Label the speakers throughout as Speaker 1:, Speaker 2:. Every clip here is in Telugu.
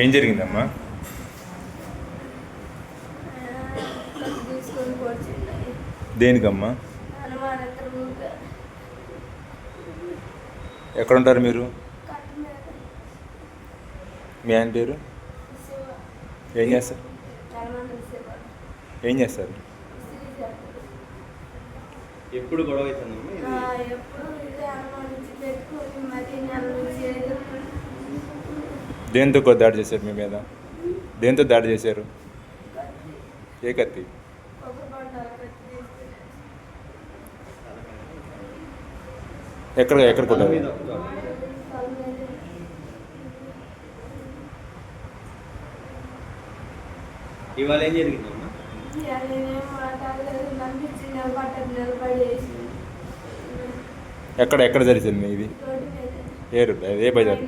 Speaker 1: ఏం జరిగిందమ్మా? దేనికమ్మా? ఎక్కడుంటారు మీరు? మీ ఆయన పేరు? ఏం చేస్తారు? ఏం చేస్తారు.
Speaker 2: ఎప్పుడు గొడవ అవుతుందమ్మా
Speaker 1: దేంతో కొ- దాడి చేశారు మీ మీద? దేంతో దాడి చేశారు? ఏ కత్తి? ఎక్కడ ఎక్కడ కొట్టారు
Speaker 2: మీద ఒక చోట.
Speaker 3: తల మీద
Speaker 2: ఇవాళ ఏం
Speaker 3: నిలబడ్డది నిలబడేసి
Speaker 1: ఎక్కడ ఎక్కడ జరిగింది ఇది? ఏ ఏ బజార్?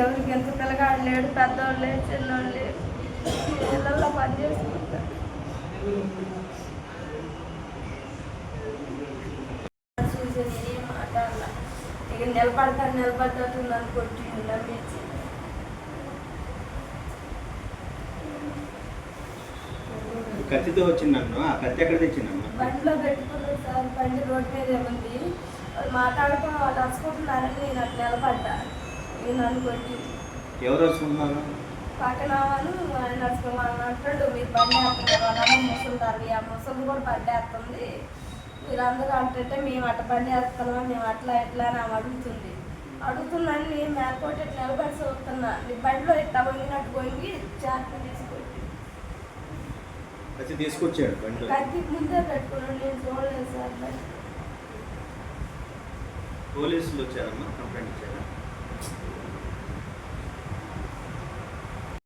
Speaker 3: ఎవరికి ఎంత పిల్లగాడు లేడు పెద్దవాళ్ళు లేడు చిన్నోళ్ళు లేడు ఇళ్ళల్లో పని చేసుకుంటారు. చూసి నేనేం మాట్లాడాల. ఇక నిలబడతాను నిలబడ్డట్టు నన్ను కొట్టి నమ్మించి
Speaker 2: కత్తితో వచ్చిందన్ను? ఆ కత్తి ఎక్కడ తెచ్చిందమ్మా
Speaker 3: బండిలో పెట్టుకున్నారు సార్ బండి రోడ్డు మీద వాళ్ళు మాట్లాడుకుని వాళ్ళు వసుకుంటున్నారని నేను అట్లా నిలబడ్డా. నేను కొట్టి.
Speaker 2: ఎవరు వస్తున్నారు
Speaker 3: పక్కన వాళ్ళు నడుచుకోమని అంటాడు మీరు బండి వేస్తున్నారు వాళ్ళమ్మ ముసలిదారు ఆ ముసలి కూడా బండి వేస్తుంది మీరు అందరూ అంటుంటే మేము అట్ట బండి వేస్తున్నామా మేము అట్లా ఎట్లా అని ఆమె అడుగుతుంది. అడుగుతున్నాను నేను మేకపోతే ఇట్లా నిలబడి చూస్తున్నా నీ బండిలో ఇట్లా వంగినట్టు వంగి జాగ్రత్త
Speaker 2: కత్తి తీసుకొచ్చాడు
Speaker 3: కత్తి ముందే పెట్టుకున్నాను నేను చూడలేదు సార్.
Speaker 2: పోలీసులు వచ్చారమ్మా కంప్లైంట్ ఇచ్చారా.